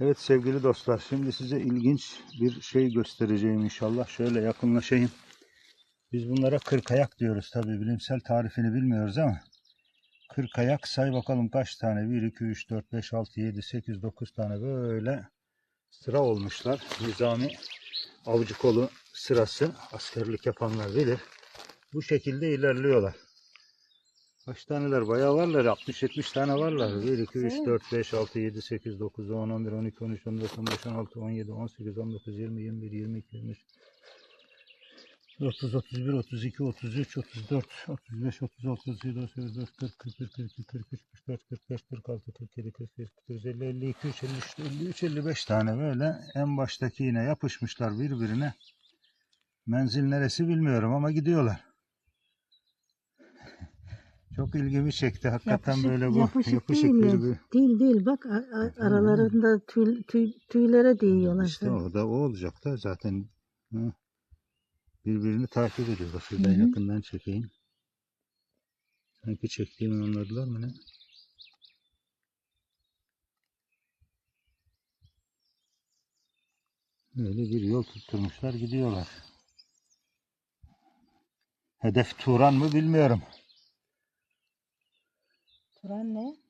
Evet sevgili dostlar, şimdi size ilginç bir şey göstereceğim inşallah. Şöyle yakınlaşayım. Biz bunlara kırkayak diyoruz tabii bilimsel tarifini bilmiyoruz ama kırkayak say bakalım kaç tane? 1, 2, 3, 4, 5, 6, 7, 8, 9 tane böyle sıra olmuşlar. Nizami avcı kolu sırası askerlik yapanlar bilir. Bu şekilde ilerliyorlar. Kaç taneler? Bayağı varlar. 60-70 tane varlar. 1, 2, 3, 4, 5, 6, 7, 8, 9, 10, 11, 12, 13, 14, 15, 16, 17, 18, 19, 20, 21, 22, 23, 30, 31, 32, 33, 34, 35, 36, 37, 38, 39, 40, 41, 42, 43, 44, 45, 46, 47, 48, 49, 50, 52, 53, 53, 55 tane böyle en baştaki yine yapışmışlar birbirine. Menzil neresi bilmiyorum ama gidiyorlar. Çok ilgimi çekti. Hakikaten Yapışık- böyle bu yapışık yapışık değil bir, ya. bir Değil değil bak a- a- aralarında tüy, tüy, tüylere değiyorlar. İşte o da o olacak da zaten hı, birbirini takip ediyorlar. Şuradan Hı hı. yakından çekeyim. Sanki çektiğimi anladılar mı ne? Böyle bir yol tutturmuşlar gidiyorlar. Hedef Turan mı bilmiyorum. Turan ne?